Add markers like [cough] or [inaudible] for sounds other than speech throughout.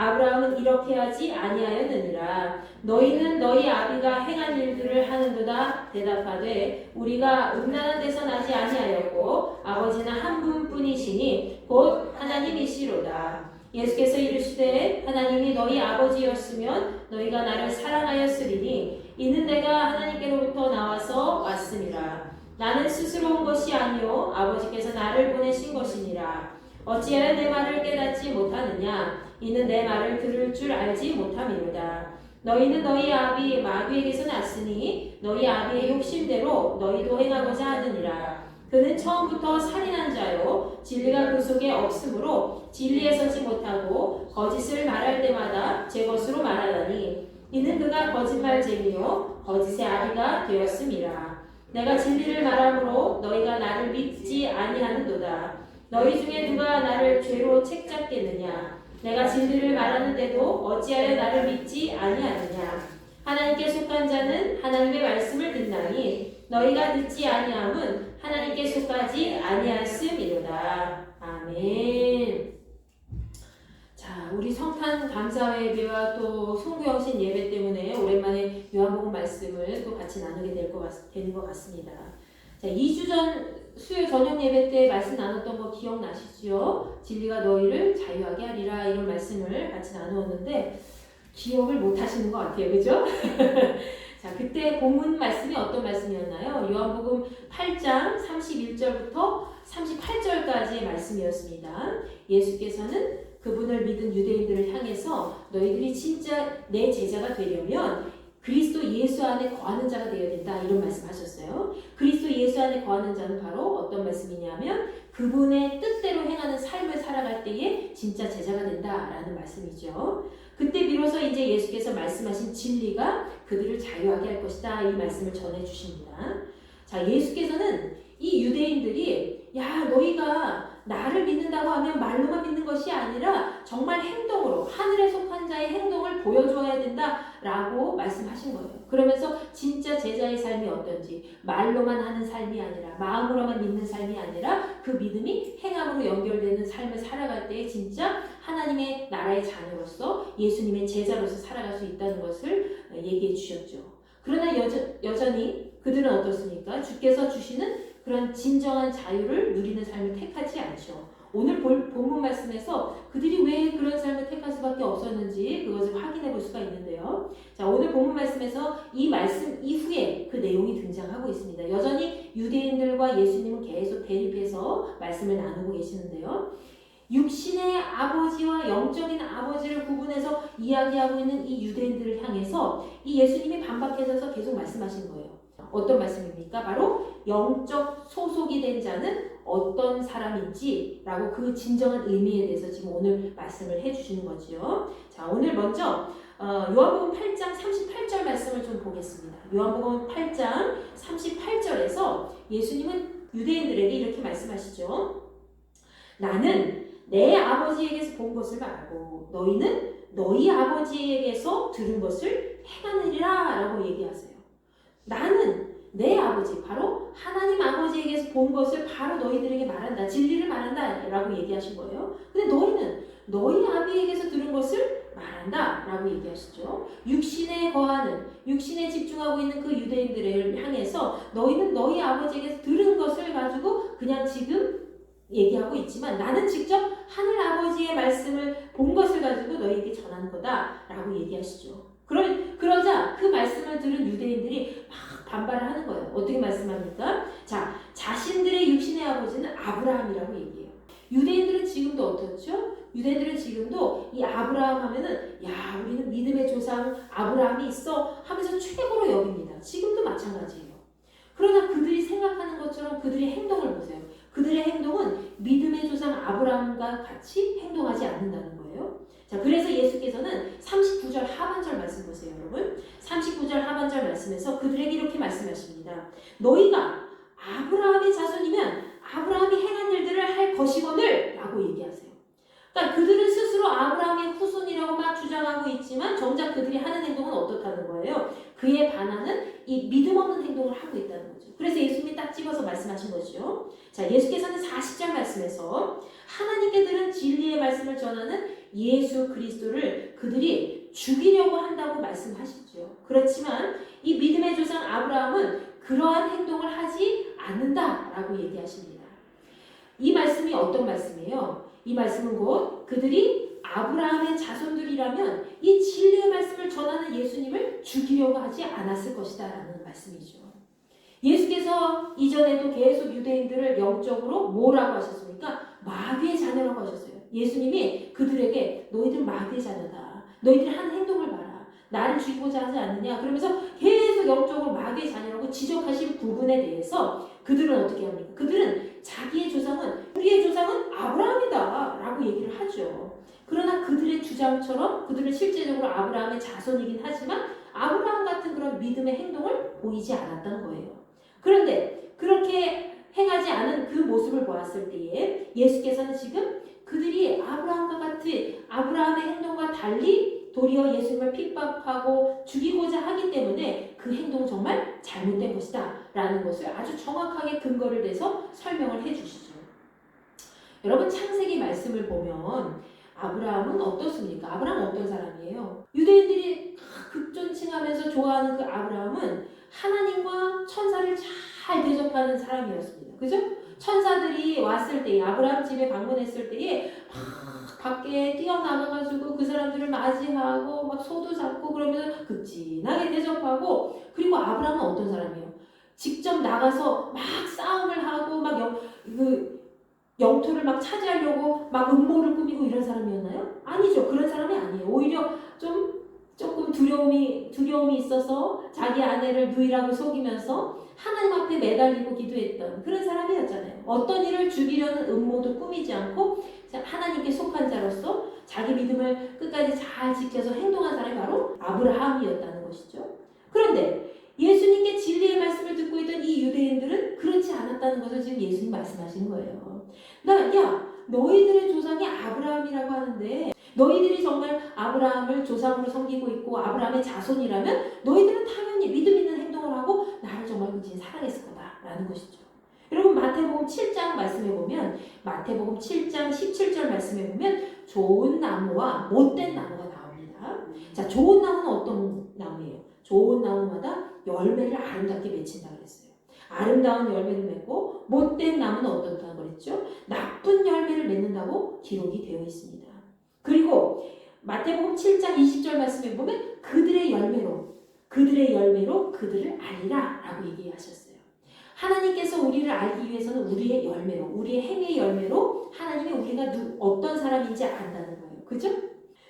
아브라함은 이렇게 하지 아니하였느니라. 너희는 너희 아비가 행한 일들을 하는도다. 대답하되 우리가 음란한 데서 나지 아니하였고 아버지는 한 분뿐이시니 곧 하나님이시로다. 예수께서 이르시되 하나님이 너희 아버지였으면 너희가 나를 사랑하였으리니 이는 내가 하나님께로부터 나와서 왔음이라. 나는 스스로 온 것이 아니요 아버지께서 나를 보내신 것이니라. 어찌하여 내 말을 깨닫지 못하느냐? 이는 내 말을 들을 줄 알지 못함이로다. 너희는 너희 아비 마귀에게서 났으니 너희 아비의 욕심대로 너희도 행하고자 하느니라. 그는 처음부터 살인한 자요 진리가 그 속에 없으므로 진리에 서지 못하고 거짓을 말할 때마다 제 것으로 말하다니 이는 그가 거짓말쟁이요 거짓의 아비가 되었음이라. 내가 진리를 말함으로 너희가 나를 믿지 아니하는도다. 너희 중에 누가 나를 죄로 책잡겠느냐? 내가 진리를 말하는데도 어찌하여 나를 믿지 아니하느냐? 하나님께 속한 자는 하나님의 말씀을 듣나니 너희가 듣지 아니함은 하나님께 속하지 아니하였음이로다. 아멘. 자, 우리 성탄 감사 예배와 또 송구영신 예배 때문에 오랜만에 요한복음 말씀을 또 같이 나누게 될것 같, 되는 것 같습니다. 자, 2주 전 수요 저녁 예배 때 말씀 나눴던 거 기억나시죠? 진리가 너희를 자유하게 하리라 이런 말씀을 같이 나누었는데 기억을 못 하시는 것 같아요. 그죠? [laughs] 자, 그때 본문 말씀이 어떤 말씀이었나요? 요한복음 8장 31절부터 38절까지의 말씀이었습니다. 예수께서는 그분을 믿은 유대인들을 향해서 너희들이 진짜 내 제자가 되려면 그리스도 예수 안에 거하는 자가 되어야 된다 이런 말씀하셨어요. 그리스도 예수 안에 거하는 자는 바로 어떤 말씀이냐면 그분의 뜻대로 행하는 삶을 살아갈 때에 진짜 제자가 된다라는 말씀이죠. 그때 비로소 이제 예수께서 말씀하신 진리가 그들을 자유하게 할 것이다 이 말씀을 전해 주십니다. 자, 예수께서는 이 유대인들이 야 너희가 나를 믿는다고 하면 말로만 믿는 것이 아니라 정말 행동으로 하늘에 속한 자의 행동을 보여줘야 된다라고 말씀하신 거예요. 그러면서 진짜 제자의 삶이 어떤지 말로만 하는 삶이 아니라 마음으로만 믿는 삶이 아니라 그 믿음이 행함으로 연결되는 삶을 살아갈 때 진짜 하나님의 나라의 자녀로서 예수님의 제자로서 살아갈 수 있다는 것을 얘기해 주셨죠. 그러나 여전, 여전히 그들은 어떻습니까? 주께서 주시는 그런 진정한 자유를 누리는 삶을 않죠. 오늘 볼, 본문 말씀에서 그들이 왜 그런 삶을 택할 수밖에 없었는지 그것을 확인해 볼 수가 있는데요. 자, 오늘 본문 말씀에서 이 말씀 이후에 그 내용이 등장하고 있습니다. 여전히 유대인들과 예수님은 계속 대립해서 말씀을 나누고 계시는데요. 육신의 아버지와 영적인 아버지를 구분해서 이야기하고 있는 이 유대인들을 향해서 이 예수님이 반박해서 계속 말씀하신 거예요. 어떤 말씀입니까? 바로 영적 소속이 된 자는 어떤 사람인지라고 그 진정한 의미에 대해서 지금 오늘 말씀을 해주시는 거지요. 자, 오늘 먼저 어, 요한복음 8장 38절 말씀을 좀 보겠습니다. 요한복음 8장 38절에서 예수님은 유대인들에게 이렇게 말씀하시죠. 나는 내 아버지에게서 본 것을 말하고 너희는 너희 아버지에게서 들은 것을 행하느니라 라고 얘기하세요. 나는 내 아버지, 바로 하나님 아버지에게서 본 것을 바로 너희들에게 말한다. 진리를 말한다. 라고 얘기하신 거예요. 근데 너희는 너희 아비에게서 들은 것을 말한다. 라고 얘기하시죠. 육신에 거하는, 육신에 집중하고 있는 그 유대인들을 향해서 너희는 너희 아버지에게서 들은 것을 가지고 그냥 지금 얘기하고 있지만 나는 직접 하늘 아버지의 말씀을 본 것을 가지고 너희에게 전하는 거다. 라고 얘기하시죠. 그러, 그러자 그 말씀을 들은 유대인들이 막 반발을 하는 거예요. 어떻게 말씀합니까? 자, 자신들의 육신의 아버지는 아브라함이라고 얘기해요. 유대인들은 지금도 어떻죠? 유대인들은 지금도 이 아브라함 하면은 야 우리는 믿음의 조상 아브라함이 있어 하면서 최고로 여깁니다. 지금도 마찬가지예요. 그러나 그들이 생각하는 것처럼 그들의 행동을 보세요. 그들의 행동은 믿음의 조상 아브라함과 같이 행동하지 않는다는 거예요. 자, 그래서 예수께서는 39절 하반절 말씀 보세요, 여러분. 39절 하반절 말씀에서 그들에게 이렇게 말씀하십니다. 너희가 아브라함의 자손이면 아브라함이 행한 일들을 할 것이거늘 라고 얘기하세요. 그러니까 그들은 스스로 아브라함의 후손이라고 막 주장하고 있지만 정작 그들이 하는 행동은 어떻다는 거예요? 그에 반하는 이 믿음 없는 행동을 하고 있다는 거죠. 그래서 예수님이 딱 집어서 말씀하신 거죠. 자, 예수께서는 40절 말씀에서 하나님께 들은 진리의 말씀을 전하는 예수 그리스도를 그들이 죽이려고 한다고 말씀하시죠. 그렇지만 이 믿음의 조상 아브라함은 그러한 행동을 하지 않는다라고 얘기하십니다. 이 말씀이 어떤 말씀이에요? 이 말씀은 곧 그들이 아브라함의 자손들이라면 이 진리의 말씀을 전하는 예수님을 죽이려고 하지 않았을 것이다 라는 말씀이죠. 예수께서 이전에도 계속 유대인들을 영적으로 뭐라고 하셨습니까? 마귀의 자녀라고 하셨어요. 예수님이 그들에게 너희들 마귀의 자녀다. 너희들 하는 행동을 봐라. 나를 죽이고자 하지 않느냐. 그러면서 계속 영적으로 마귀의 자녀라고 지적하신 부분에 대해서 그들은 어떻게 합니까? 그들은 자기의 조상은 우리의 조상은 아브라함이다 라고 얘기를 하죠. 그러나 그들의 주장처럼 그들은 실제적으로 아브라함의 자손이긴 하지만 아브라함 같은 그런 믿음의 행동을 보이지 않았던 거예요. 그런데 그렇게 행하지 않은 그 모습을 보았을 때에 예수께서는 지금 그들이 아브라함과 같은 아브라함의 행동과 달리 도리어 예수님을 핍박하고 죽이고자 하기 때문에 그 행동은 정말 잘못된 것이다 라는 것을 아주 정확하게 근거를 대서 설명을 해 주시죠. 여러분 창세기 말씀을 보면 아브라함은 어떻습니까? 아브라함은 어떤 사람이에요? 유대인들이 극존칭하면서 좋아하는 그 아브라함은 하나님과 천사를 잘 대접하는 사람이었습니다. 그죠? 천사들이 왔을 때, 아브라함 집에 방문했을 때에 막 밖에 뛰어나가가지고 그 사람들을 맞이하고 막 소도 잡고 그러면 극진하게 대접하고 그리고 아브라함은 어떤 사람이에요? 직접 나가서 막 싸움을 하고 막 영, 그 영토를 막 차지하려고 막 음모를 꾸미고 이런 사람이었나요? 아니죠. 그런 사람이 아니에요. 오히려 좀 조금 두려움이 두려움이 있어서 자기 아내를 누이라고 속이면서 하나님 앞에 매달리고 기도했던 그런 사람이었잖아요. 어떤 일을 죽이려는 음모도 꾸미지 않고 하나님께 속한 자로서 자기 믿음을 끝까지 잘 지켜서 행동한 사람이 바로 아브라함이었다는 것이죠. 그런데 예수님께 진리의 말씀을 듣고 있던 이 유대인들은 그렇지 않았다는 것을 지금 예수님 말씀하신 거예요. 나, 야, 너희들의 조상이 아브라함이라고 하는데 너희들이 정말 아브라함을 조상으로 섬기고 있고 아브라함의 자손이라면 너희들은 당연히 믿음 있는 행동을 하고 나를 정말 그지 사랑했을 거다 라는 것이죠. 여러분 마태복음 7장 말씀해 보면 마태복음 7장 17절 말씀해 보면 좋은 나무와 못된 나무가 나옵니다. 자, 좋은 나무는 어떤 나무예요? 좋은 나무마다 열매를 아름답게 맺힌다 그랬어요. 아름다운 열매를 맺고 못된 나무는 어떻다고 그랬죠? 나쁜 열매를 맺는다고 기록이 되어 있습니다. 그리고 마태복음 7장 20절 말씀에 보면 그들의 열매로 그들의 열매로 그들을 알리라 라고 얘기하셨어요. 하나님께서 우리를 알기 위해서는 우리의 열매로 우리의 행의 열매로 하나님이 우리가 누, 어떤 사람인지 안다는 거예요. 그죠?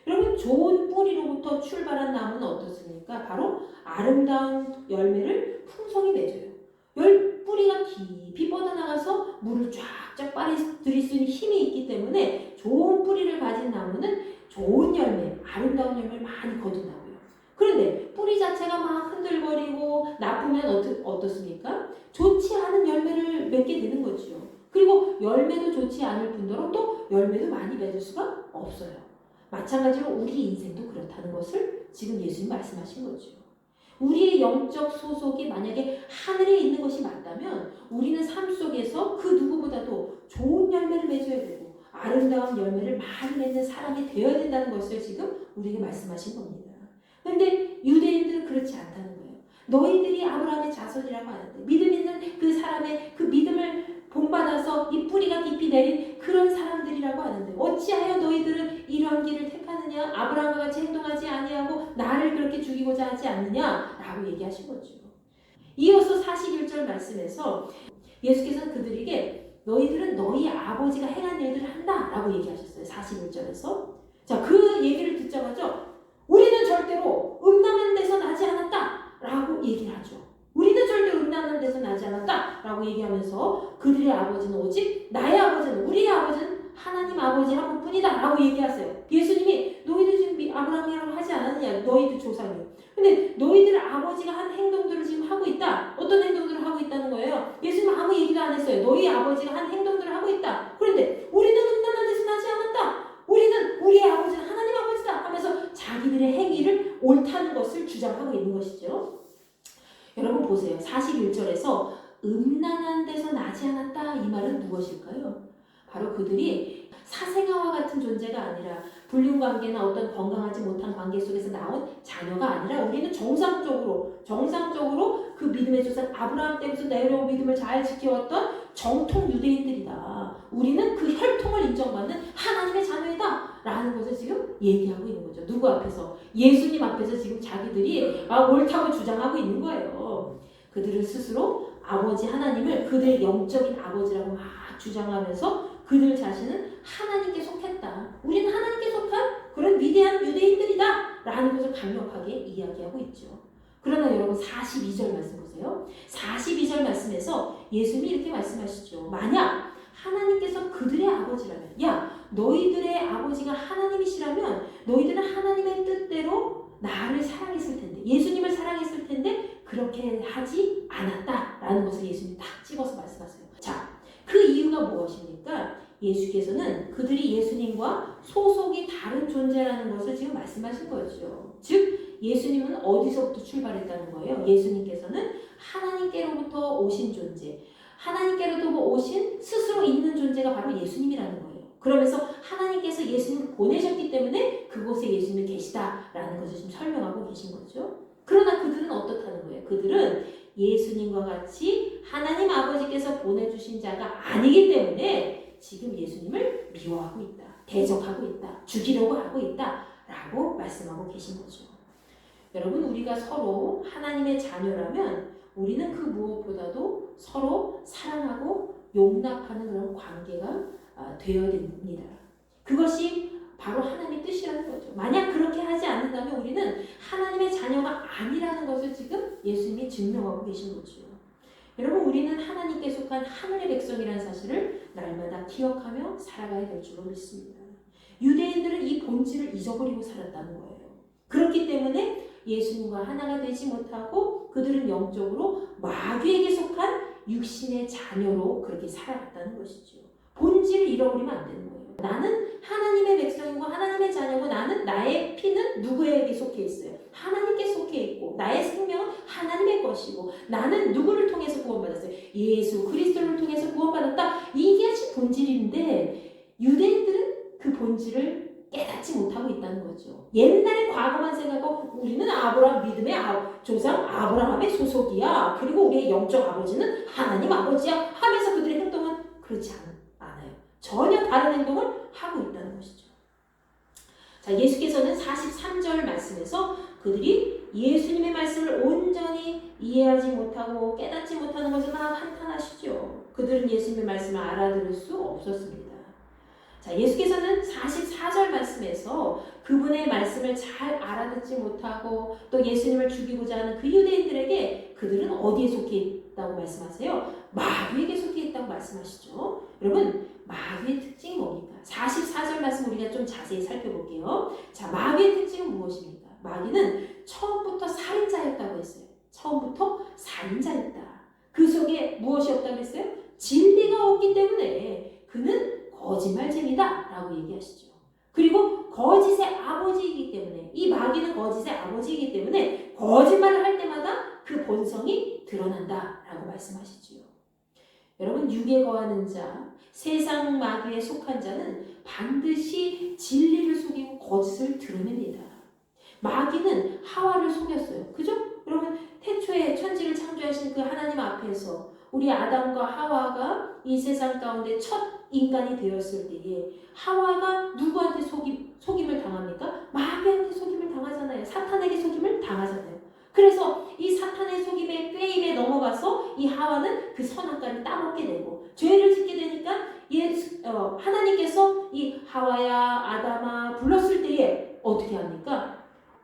여러분 좋은 뿌리로부터 출발한 나무는 어떻습니까? 바로 아름다운 열매를 풍성히 맺어요. 열 뿌리가 깊이 뻗어나가서 물을 쫙쫙 빨아들일 수 있는 힘이 있기 때문에 좋은 뿌리를 가진 나무는 좋은 열매, 아름다운 열매를 많이 거둔다고요. 그런데 뿌리 자체가 막 흔들거리고 나쁘면 어떻, 어떻습니까? 좋지 않은 열매를 맺게 되는 거죠. 그리고 열매도 좋지 않을 뿐더러 또 열매도 많이 맺을 수가 없어요. 마찬가지로 우리 인생도 그렇다는 것을 지금 예수님 말씀하신 거죠. 우리의 영적 소속이 만약에 하늘에 있는 것이 맞다면 우리는 삶 속에서 그 누구보다도 좋은 열매를 맺어야 되고 아름다운 열매를 많이 맺는 사람이 되어야 된다는 것을 지금 우리에게 말씀하신 겁니다. 그런데 유대인들은 그렇지 않다는 거예요. 너희들이 아브라함의 자손이라고 하는데 믿음 있는 그 사람의 그 믿음을 본받아서 이 뿌리가 깊이 내린 그런 사람들이라고 하는데 어찌하여 너희들은 이러한 길을 택하느냐 아브라함과 같이 행동하지 아니하고 나를 그렇게 죽이고자 하지 않느냐라고 얘기하신 거죠. 이어서 41절 말씀에서 예수께서는 그들에게 너희들은 너희 아버지가 행한 일들을 한다라고 얘기하셨어요. 41절에서 자 그 얘기를 듣자마자 우리는 절대로 음란한 데서 나지 않았다라고 얘기를 하죠. 우리는 절대 음란한 데서 나지 않았다 라고 얘기하면서 그들의 아버지는 오직 나의 아버지는 우리의 아버지는 하나님 아버지 한 분뿐이다 라고 얘기하세요. 예수님이 너희들 지금 미- 아브라함이라고 하지 않았느냐? 너희들 조상이. 근데 너희들 아버지가 한 행동들을 지금 하고 있다. 어떤 행동들을 하고 있다는 거예요? 예수님 아무 얘기도 안 했어요. 너희 아버지가 한 행동들을 하고 있다. 그런데 우리는 음란한 데서 나지 않았다. 우리는 우리의 아버지는 하나님 아버지다 하면서 자기들의 행위를 옳다는 것을 주장하고 있는 것이죠. 여러분 보세요. 41절에서 음란한 데서 나지 않았다 이 말은 무엇일까요? 바로 그들이 사생아와 같은 존재가 아니라 불륜 관계나 어떤 건강하지 못한 관계 속에서 나온 자녀가 아니라 우리는 정상적으로 정상적으로 그 믿음의 조상 아브라함 때부터 내려온 믿음을 잘 지켜왔던 정통 유대인들이다. 우리는 그 혈통을 인정받는 하나님의 자녀이다 라는 것을 지금 얘기하고 있는 거죠. 누구 앞에서? 예수님 앞에서 지금 자기들이 아, 옳다고 주장하고 있는 거예요. 그들은 스스로 아버지 하나님을 그들의 영적인 아버지라고 막 주장하면서 그들 자신은 하나님께 속했다. 우리는 하나님께 속한 그런 위대한 유대인들이다. 라는 것을 강력하게 이야기하고 있죠. 그러나 여러분 42절 말씀 보세요. 42절 말씀에서 예수님이 이렇게 말씀하시죠. 만약 하나님께서 그들의 아버지라면, 야, 너희들의 아버지가 하나님이시라면 너희들은 하나님의 뜻대로 나를 사랑했을 텐데, 예수님을 사랑했을 텐데, 그렇게 하지 않았다라는 것을 예수님이 딱 찍어서 말씀하세요. 자, 그 이유가 무엇입니까? 예수께서는 그들이 예수님과 소속이 다른 존재라는 것을 지금 말씀하신 거죠. 즉, 예수님은 어디서부터 출발했다는 거예요? 예수님께서는 하나님께로부터 오신 존재, 하나님께로부터 오신 스스로 있는 존재가 바로 예수님이라는 거예요. 그러면서 하나님께서 예수님을 보내셨기 때문에 그곳에 예수님이 계시다라는 것을 지금 설명하고 계신 거죠. 그러나 그들은 어떻다는 거예요? 그들은 예수님과 같이 하나님 아버지께서 보내주신 자가 아니기 때문에 지금 예수님을 미워하고 있다. 대적하고 있다. 죽이려고 하고 있다. 라고 말씀하고 계신 거죠. 여러분, 우리가 서로 하나님의 자녀라면 우리는 그 무엇보다도 서로 사랑하고 용납하는 그런 관계가 아, 되어야 됩니다. 그것이 바로 하나님의 뜻이라는 거죠. 만약 그렇게 하지 않는다면 우리는 하나님의 자녀가 아니라는 것을 지금 예수님이 증명하고 계신 거죠. 여러분, 우리는 하나님께 속한 하늘의 백성이라는 사실을 날마다 기억하며 살아가야 될 줄로 믿습니다. 유대인들은 이 본질을 잊어버리고 살았다는 거예요. 그렇기 때문에 예수님과 하나가 되지 못하고 그들은 영적으로 마귀에게 속한 육신의 자녀로 그렇게 살아갔다는 것이죠. 본질을 잃어버리면 안 되는 거예요. 나는 하나님의 백성이고 하나님의 자녀고 나는 나의 피는 누구에게 속해 있어요? 하나님께 속해 있고 나의 생명은 하나님의 것이고 나는 누구를 통해서 구원받았어요? 예수 그리스도를 통해서 구원받았다. 이게 본질인데 유대인들은 그 본질을 깨닫지 못하고 있다는 거죠. 옛날의 과거만 생각하고 우리는 아브라함 믿음의 아, 조상 아브라함의 소속이야. 그리고 우리의 영적 아버지는 하나님 아버지야 하면서 그들의 행동은 그렇지 않, 않아요. 전혀 다른 행동을 하고 있다는 것이죠. 자, 예수께서는 43절 말씀에서 그들이 예수님의 말씀을 온전히 이해하지 못하고 깨닫지 못하는 것을 막 한탄하시죠. 그들은 예수님의 말씀을 알아들을 수 없었습니다. 자, 예수께서는 44절 말씀에서 그분의 말씀을 잘 알아듣지 못하고 또 예수님을 죽이고자 하는 그 유대인들에게 그들은 어디에 속해 있다고 말씀하세요? 마귀에게 속해 있다고 말씀하시죠. 여러분, 마귀의 특징이 뭡니까? 44절 말씀 우리가 좀 자세히 살펴볼게요. 자, 마귀의 특징은 무엇입니까? 마귀는 처음부터 살인자였다고 했어요. 처음부터 살인자였다. 그 속에 무엇이 없다고 했어요? 진리가 없기 때문에 그는 거짓말쟁이다 라고 얘기하시죠. 그리고 거짓의 아버지이기 때문에 이 마귀는 거짓의 아버지이기 때문에 거짓말을 할 때마다 그 본성이 드러난다 라고 말씀하시지요. 여러분 육에 거하는 자, 세상 마귀에 속한 자는 반드시 진리를 속이고 거짓을 드러냅니다. 마귀는 하와를 속였어요. 그죠? 여러분 태초에 천지를 창조하신 그 하나님 앞에서 우리 아담과 하와가 이 세상 가운데 첫 인간이 되었을 때에 하와가 누구한테 속임, 속임을 당합니까? 마귀한테 속임을 당하잖아요. 사탄에게 속임을 당하잖아요. 그래서 이 사탄의 속임에 꾀임에 넘어가서 이 하와는 그 선악과를 따먹게 되고 죄를 짓게 되니까 예수, 어, 하나님께서 이 하와야 아담아 불렀을 때에 어떻게 합니까?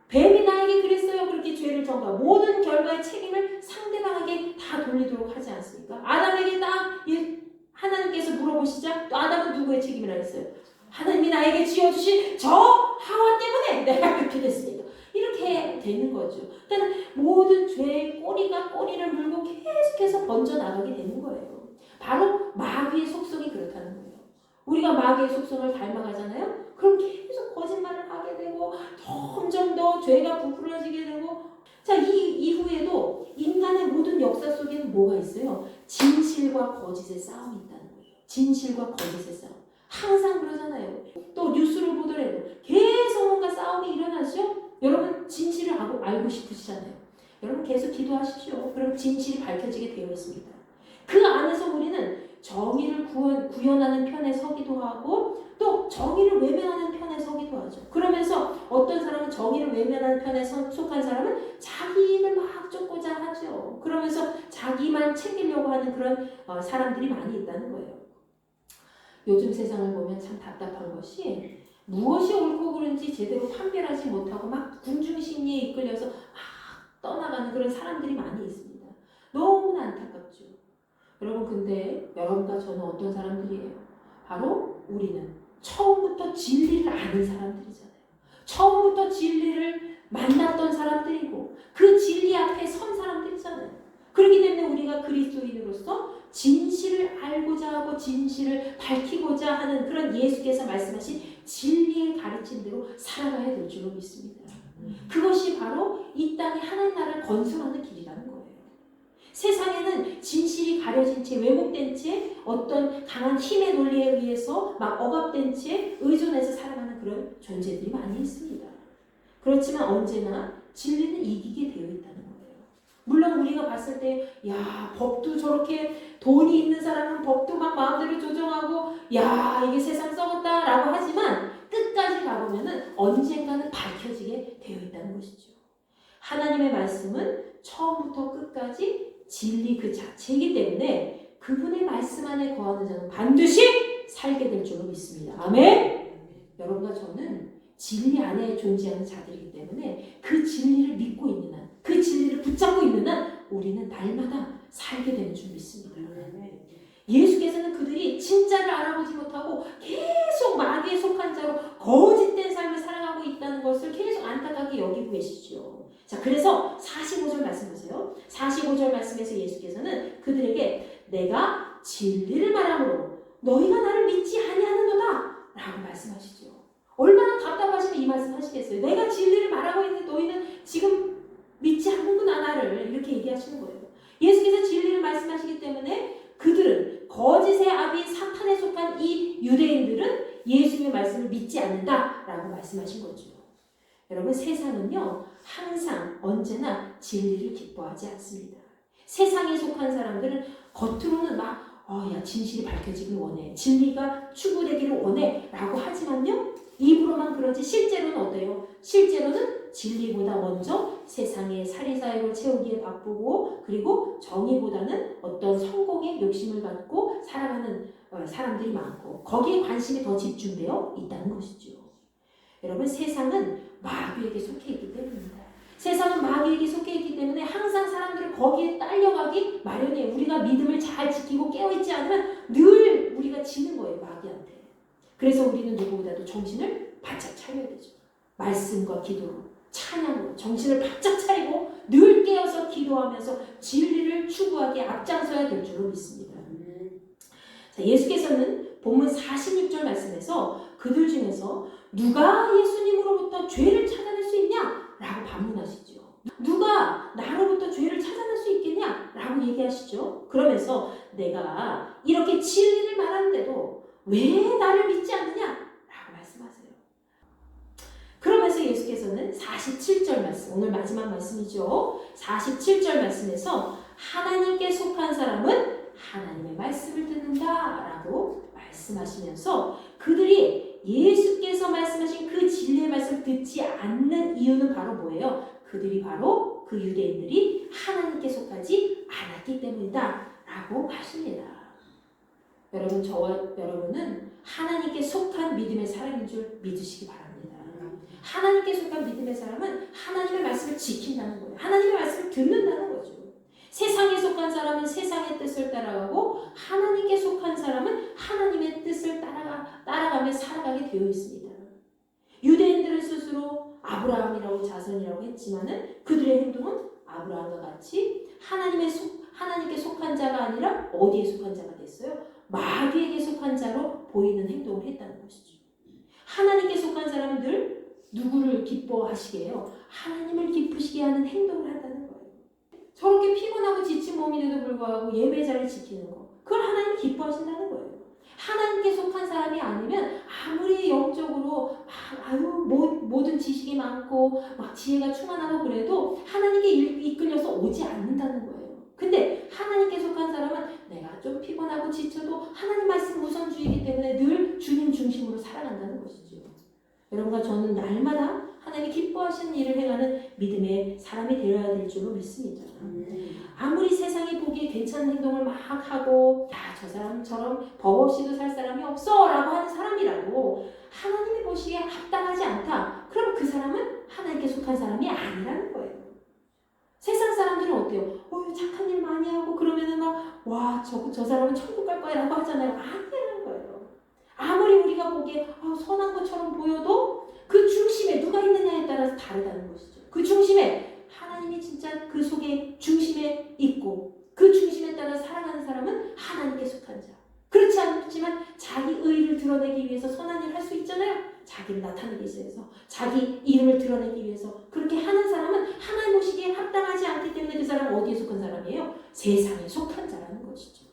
뱀이 나에게 그랬어요. 그렇게 죄를 결정과 모든 결과의 책임을 상대방에게 다 돌리도록 하지 않습니까? 아담에게 딱 이- 하나님께서 물어보시자 또 아담은 누구의 책임이라 했어요? 하나님이 나에게 지어주신 저 하와 때문에 내가 그렇게 됐습니다. 이렇게 되는 거죠. 그러니까 모든 죄의 꼬리가 꼬리를 물고 계속해서 번져나가게 되는 거예요. 바로 마귀의 속성이 그렇다는 거예요. 우리가 마귀의 속성을 닮아가잖아요. 그럼 계속 거짓말을 하게 되고 점점 더 죄가 부풀어지게 되고 자, 이 이후에도 인간의 모든 역사 속에는 뭐가 있어요? 진실과 거짓의 싸움이 있다는 거예요. 진실과 거짓의 싸움. 항상 그러잖아요. 또 뉴스를 보더라도 계속 뭔가 싸움이 일어나죠? 여러분 진실을 알고, 알고 싶으시잖아요. 여러분 계속 기도하십시오. 그럼 진실이 밝혀지게 되어 있습니다. 그 안에서 우리는 정의를 구현, 구현하는 편에 서기도 하고 또 정의를 외면하는 편에 서기도 하죠. 그러면서 어떤 사람은 정의를 외면하는 편에 서- 속한 사람은 자기를 막 쫓고자 하죠. 그러면서 자기만 챙기려고 하는 그런 어, 사람들이 많이 있다는 거예요. 요즘 세상을 보면 참 답답한 것이 무엇이 옳고 그른지 제대로 판별하지 못하고 막 군중 심리에 이끌려서 막 떠나가는 그런 사람들이 많이 있습니다. 너무나 안타깝죠. 여러분 근데 여러분과 저는 어떤 사람들이에요? 바로 우리는 처음부터 진리를 아는 사람들이잖아요. 처음부터 진리를 만났던 사람들이고 그 진리 앞에 선 사람들이잖아요. 그렇기 때문에 우리가 그리스도인으로서 진실을 알고자 하고 진실을 밝히고자 하는 그런 예수께서 말씀하신 진리의 가르침대로 살아가야 될 줄로 믿습니다. 그것이 바로 이 땅에 하나님 나라를 건설하는. 세상에는 진실이 가려진 채 왜곡된 채 어떤 강한 힘의 논리에 의해서 막 억압된 채 의존해서 살아가는 그런 존재들이 많이 있습니다. 그렇지만 언제나 진리는 이기게 되어 있다는 거예요. 물론 우리가 봤을 때, 야, 법도 저렇게 돈이 있는 사람은 법도 막 마음대로 조정하고, 야, 이게 세상 썩었다 라고 하지만 끝까지 가보면은 언젠가는 밝혀지게 되어 있다는 것이죠. 하나님의 말씀은 처음부터 끝까지 진리 그 자체이기 때문에 그분의 말씀 안에 거하는 자는 반드시 살게 될 줄로 믿습니다. 아멘. 여러분과 저는 진리 안에 존재하는 자들이기 때문에 그 진리를 믿고 있는 한, 그 진리를 붙잡고 있는 한 우리는 날마다 살게 되는 줄 믿습니다. 예수께서는 그들이 진짜를 알아보지 못하고 계속 마귀에 속한 자로 거짓된 삶을 살아가고 있다는 것을 계속 안타깝게 여기고 계시죠. 자, 그래서 45절 말씀 보세요. 45절 말씀에서 예수께서는 그들에게 내가 진리를 말함으로 너희가 나를 믿지 아니하는도다 라고 말씀하시죠. 얼마나 답답하시면 이 말씀 하시겠어요. 내가 진리를 말하고 있는데 너희는 지금 믿지 않는구나 나를 이렇게 얘기하시는 거예요. 예수께서 진리를 말씀하시기 때문에 그들은 거짓의 아비 사탄에 속한 이 유대인들은 예수님의 말씀을 믿지 않는다라고 말씀하신 거죠. 여러분 세상은요 항상 언제나 진리를 기뻐하지 않습니다. 세상에 속한 사람들은 겉으로는 막 어, 야, 진실이 밝혀지길 원해. 진리가 추구되기를 원해. 라고 하지만요, 입으로만 그러지 실제로는 어때요? 실제로는 진리보다 먼저 세상의 사리사욕을 채우기에 바쁘고, 그리고 정의보다는 어떤 성공에 욕심을 갖고 살아가는 어, 사람들이 많고, 거기에 관심이 더 집중되어 있다는 것이죠. 여러분, 세상은 마귀에게 속해 있기 때문입니다. 세상은 마귀에게 속해 있기 때문에 항상 사람들을 거기에 딸려가기 마련이에요. 우리가 믿음을 잘 지키고 깨어있지 않으면 늘 우리가 지는 거예요, 마귀한테. 그래서 우리는 누구보다도 정신을 바짝 차려야 되죠. 말씀과 기도로, 찬양으로 정신을 바짝 차리고 늘 깨어서 기도하면서 진리를 추구하기에 앞장서야 될 줄로 믿습니다. 자, 예수께서는 본문 46절 말씀에서 그들 중에서 누가 예수님으로부터 죄를 찾아낼 수 있냐? 라고 반문하시죠. 누가 나로부터 죄를 찾아낼 수 있겠냐? 라고 얘기하시죠. 그러면서 내가 이렇게 진리를 말하는데도 왜 나를 믿지 않느냐? 라고 말씀하세요. 그러면서 예수께서는 47절 말씀, 오늘 마지막 말씀이죠. 47절 말씀에서 하나님께 속한 사람은 하나님의 말씀을 듣는다 라고 말씀하시면서 그들이 예수께서 말씀하신 그 진리의 말씀을 듣지 않는 이유는 바로 뭐예요? 그들이 바로 그 유대인들이 하나님께 속하지 않았기 때문이다 라고 하십니다. 여러분 저와 여러분은 하나님께 속한 믿음의 사람인 줄 믿으시기 바랍니다. 하나님께 속한 믿음의 사람은 하나님의 말씀을 지킨다는 거예요. 하나님의 말씀을 듣는다는. 세상에 속한 사람은 세상의 뜻을 따라가고 하나님께 속한 사람은 하나님의 뜻을 따라가 따라가며 살아가게 되어 있습니다. 유대인들은 스스로 아브라함이라고 자손이라고 했지만은 그들의 행동은 아브라함과 같이 하나님의 속 하나님께 속한 자가 아니라 어디에 속한 자가 됐어요? 마귀에게 속한 자로 보이는 행동을 했다는 것이죠. 하나님께 속한 사람은 늘 누구를 기뻐하시게 해요? 하나님을 기쁘시게 하는 행동을 한다는. 저렇게 피곤하고 지친 몸인데도 불구하고 예배자를 지키는 거. 그걸 하나님 기뻐하신다는 거예요. 하나님께 속한 사람이 아니면 아무리 영적으로 막 아유 모, 모든 지식이 많고 막 지혜가 충만하고 그래도 하나님께 일- 이끌려서 오지 않는다는 거예요. 근데 하나님께 속한 사람은 내가 좀 피곤하고 지쳐도 하나님 말씀 우선주의이기 때문에 늘 주님 중심으로 살아간다는 것이죠. 여러분과 저는 날마다 하나님이 기뻐하시는 일을 행하는 믿음의 사람이 되어야 될 줄로 믿습니다. 아무리 세상이 보기에 괜찮은 행동을 막 하고 야 저 사람처럼 법 없이도 살 사람이 없어 라고 하는 사람이라도 하나님이 보시기에 합당하지 않다. 그럼 그 사람은 하나님께 속한 사람이 아니라는 거예요. 세상 사람들은 어때요? 어, 착한 일 많이 하고 그러면은 막, 와, 저, 저 사람은 천국 갈 거야 라고 하잖아요. 아니라는 거예요. 아무리 우리가 보기에 아, 선한 것처럼 보여도 그 중심에 누가 있느냐에 따라서 다르다는 것이죠. 그 중심에 하나님이 진짜 그 속에 중심에 있고 그 중심에 따라 살아가는 사람은 하나님께 속한 자. 그렇지 않지만 자기 의를 드러내기 위해서 선한 일 할 수 있잖아요. 자기를 나타내기 위해서, 자기 이름을 드러내기 위해서 그렇게 하는 사람은 하나님 보시기에 합당하지 않기 때문에 그 사람은 어디에 속한 사람이에요? 세상에 속한 자라는 것이죠.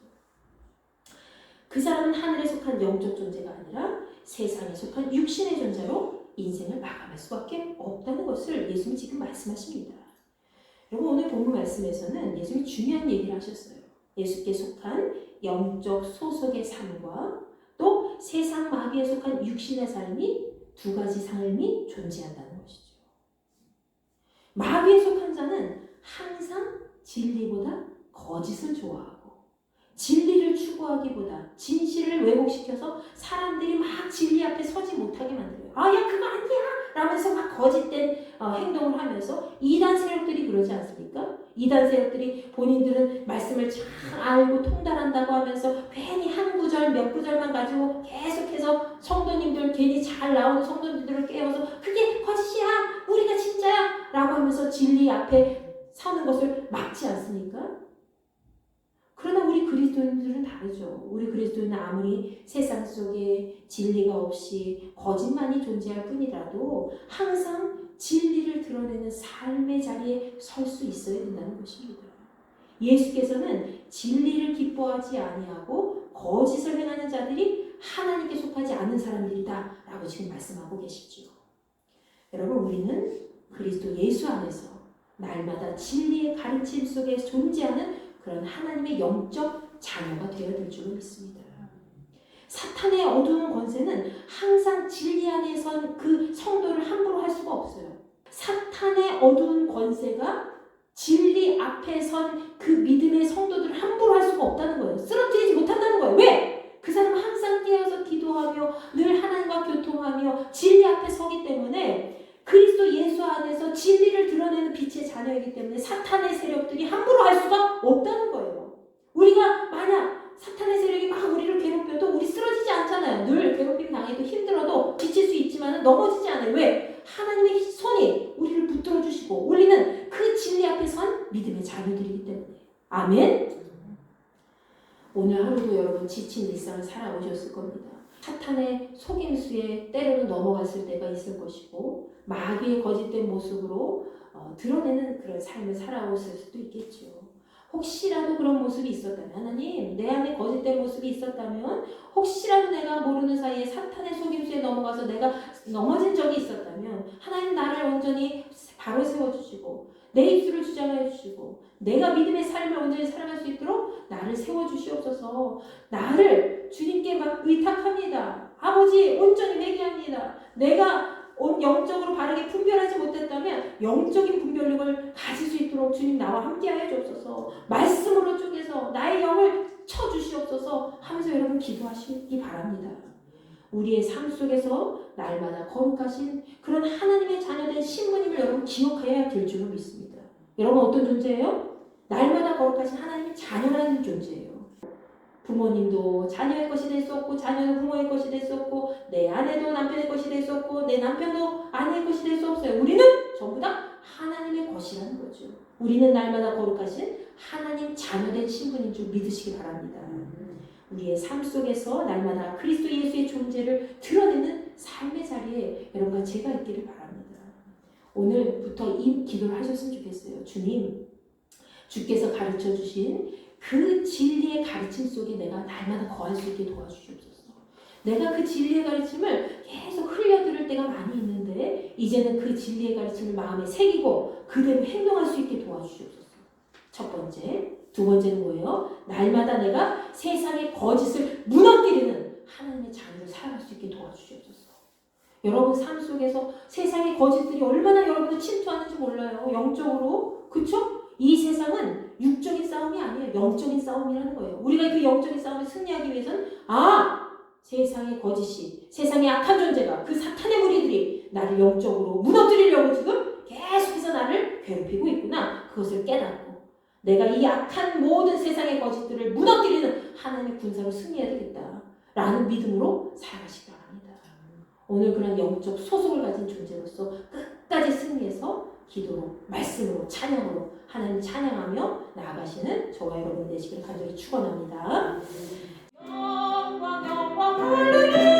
그 사람은 하늘에 속한 영적 존재가 아니라 세상에 속한 육신의 존재로 인생을 마감할 수밖에 없다는 것을 예수님이 지금 말씀하십니다. 여러분 오늘 본문 말씀에서는 예수님이 중요한 얘기를 하셨어요. 예수께 속한 영적 소속의 삶과 또 세상 마귀에 속한 육신의 삶이 두 가지 삶이 존재한다는 것이죠. 마귀에 속한 자는 항상 진리보다 거짓을 좋아하고 진리를 추구하기보다 진실을 왜곡시켜서 사람들이 막 진리 앞에 서지 못하게 만들어요. 아, 야, 그거 아니야! 라면서 막 거짓된 어, 행동을 하면서 이단 세력들이 그러지 않습니까? 이단 세력들이 본인들은 말씀을 잘 알고 통달한다고 하면서 괜히 한 구절 몇 구절만 가지고 계속해서 성도님들 괜히 잘 나오는 성도님들을 깨워서 그게 거짓이야 우리가 진짜야 라고 하면서 진리 앞에 서는 것을 막지 않습니까? 그러나 우리 그리스도인들은 다르죠. 우리 그리스도인은 아무리 세상 속에 진리가 없이 거짓만이 존재할 뿐이라도 항상 진리를 드러내는 삶의 자리에 설 수 있어야 된다는 것입니다. 예수께서는 진리를 기뻐하지 아니하고 거짓을 행하는 자들이 하나님께 속하지 않은 사람들이다 라고 지금 말씀하고 계시죠. 여러분 우리는 그리스도 예수 안에서 날마다 진리의 가르침 속에 존재하는 그런 하나님의 영적 자녀가 되어야 될 줄로 믿습니다. 사탄의 어두운 권세는 항상 진리 안에 선 그 성도를 함부로 할 수가 없어요. 사탄의 어두운 권세가 진리 앞에 선 그 믿음의 성도들을 함부로 할 수가 없다는 거예요. 쓰러뜨리지 못한다는 거예요. 왜? 그 사람은 항상 깨어서 기도하며 늘 하나님과 교통하며 진리 앞에 서기 때문에 그리스도 예수 안에서 진리를 드러내는 빛의 자녀이기 때문에 사탄의 세력들이 함부로 할 수가 없다는 거예요. 우리가 만약 사탄의 세력이 막 우리를 괴롭혀도 우리 쓰러지지 않잖아요. 늘 괴롭힘 당해도 힘들어도 지칠 수 있지만 넘어지지 않아요. 왜? 하나님의 손이 우리를 붙들어 주시고 우리는 그 진리 앞에 선 믿음의 자녀들이기 때문에. 아멘. 오늘 하루도 여러분 지친 일상을 살아오셨을 겁니다. 사탄의 속임수에 때로는 넘어갔을 때가 있을 것이고 마귀의 거짓된 모습으로 어, 드러내는 그런 삶을 살아오실 수도 있겠죠. 혹시라도 그런 모습이 있었다면 하나님 내 안에 거짓된 모습이 있었다면 혹시라도 내가 모르는 사이에 사탄의 속임수에 넘어가서 내가 넘어진 적이 있었다면 하나님 나를 온전히 바로 세워주시고 내 입술을 주장해 주시고 내가 믿음의 삶을 온전히 살아갈 수 있도록 나를 세워주시옵소서 나를 주님께 막 의탁합니다 아버지 온전히 회개합니다 내가 온 영적으로 바르게 분별하지 못했다면 영적인 분별력을 가질 수 있도록 주님 나와 함께하여 주옵소서 말씀으로 쪼개서 나의 영을 쳐 주시옵소서 하면서 여러분 기도하시기 바랍니다. 우리의 삶 속에서 날마다 거룩하신 그런 하나님의 자녀된 신부님을 여러분 기억해야 될 줄로 믿습니다. 여러분 어떤 존재예요? 날마다 거룩하신 하나님의 자녀라는 존재예요. 부모님도 자녀의 것이 될 수 없고 자녀도 부모의 것이 될 수 없고 내 아내도 남편의 것이 될 수 없고 내 남편도 아내의 것이 될 수 없어요. 우리는 전부 다 하나님의 것이라는 거죠. 우리는 날마다 거룩하신 하나님 자녀된 신분인 줄 믿으시기 바랍니다. 우리의 삶 속에서 날마다 그리스도 예수의 존재를 드러내는 삶의 자리에 여러분과 제가 있기를 바랍니다. 오늘부터 이 기도를 하셨으면 좋겠어요. 주님, 주께서 가르쳐 주신 그 진리의 가르침 속에 내가 날마다 거할 수 있게 도와주시옵소서. 내가 그 진리의 가르침을 계속 흘려들을 때가 많이 있는데 이제는 그 진리의 가르침을 마음에 새기고 그대로 행동할 수 있게 도와주시옵소서. 첫 번째, 두 번째는 뭐예요? 날마다 내가 세상의 거짓을 무너뜨리는 하나님의 자녀를 살아갈 수 있게 도와주시옵소서. 여러분 삶 속에서 세상의 거짓들이 얼마나 여러분을 침투하는지 몰라요. 영적으로. 그쵸? 이 세상은 육적인 싸움이 아니에요. 영적인 싸움이라는 거예요. 우리가 그 영적인 싸움을 승리하기 위해서는 아! 세상의 거짓이, 세상의 악한 존재가, 그 사탄의 무리들이 나를 영적으로 무너뜨리려고 지금 계속해서 나를 괴롭히고 있구나. 그것을 깨닫고 내가 이 악한 모든 세상의 거짓들을 무너뜨리는 하나님의 군사로 승리해야 되겠다. 라는 믿음으로 살아가시기 바랍니다. 오늘 그런 영적 소속을 가진 존재로서 끝까지 승리해서 기도로, 말씀으로, 찬양으로 하나님 찬양하며 나아가시는 저와 여러분 되시길 간절히 축원합니다. 영광 영광